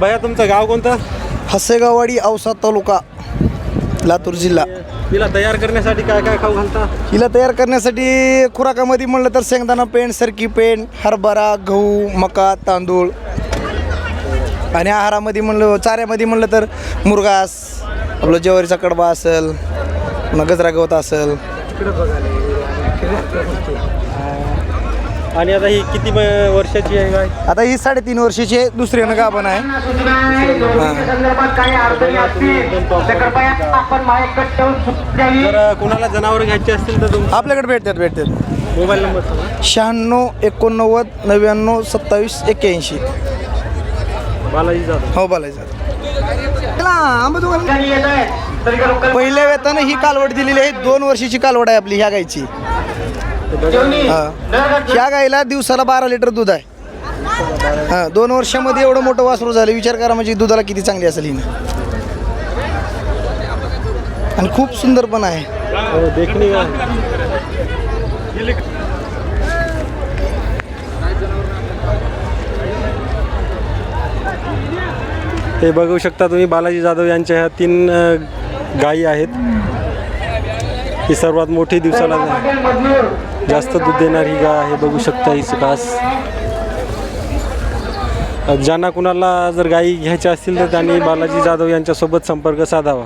भैया तुमचं गाव कोणतं? हसेगाववाडी औसा तालुका लातूर जिल्हा. तिला तयार करण्यासाठी काय काय खाऊ घालता? हिला तयार करण्यासाठी खुराकामध्ये म्हणलं तर शेंगदाणा पेंड सरकी पेंड हरभरा गहू मका तांदूळ. आणि आहारामध्ये म्हणलं चाऱ्यामध्ये म्हणलं तर मुरगास आपलं ज्वारीचा कडबा असेल पुन्हा गजरा गवत असेल. आणि आता ही किती वर्षाची आहे गाय? आता ही साडेतीन वर्षाची आहे दुसऱ्यानं गाभण आहे. जर कुणाला जनावर घ्यायचे असतील तर आपल्याकडे भेटतात भेटतात. मोबाईल नंबर सांगा. शहाण्णव एकोणनव्वद नव्याण्णव सत्तावीस एक्क्याऐंशी. बालाजी जाधव. हो पहिल्या वेतानं ही कालवड दिलेली आहे. दोन वर्षाची कालवड आहे आपली ह्या गायची. हा. ह्या गाईला दिवसाला बारा लिटर दूध आहे. हा दोन वर्षामध्ये एवढं मोठं वासरू झालं. विचार करा म्हणजे दुधाला किती चांगली असेल हिनं. आणि खूप सुंदर पण आहे. हे बघू शकता तुम्ही बालाजी जाधव यांच्या ह्या तीन गायी आहेत. ही सर्वात मोठी दिवसाला जास्त दूध देणारी गाय आहे बघू शकता ही खास ज्यांना कुणाला जर गायी घ्यायच्या असतील तर त्यांनी बालाजी जाधव यांच्यासोबत संपर्क साधावा.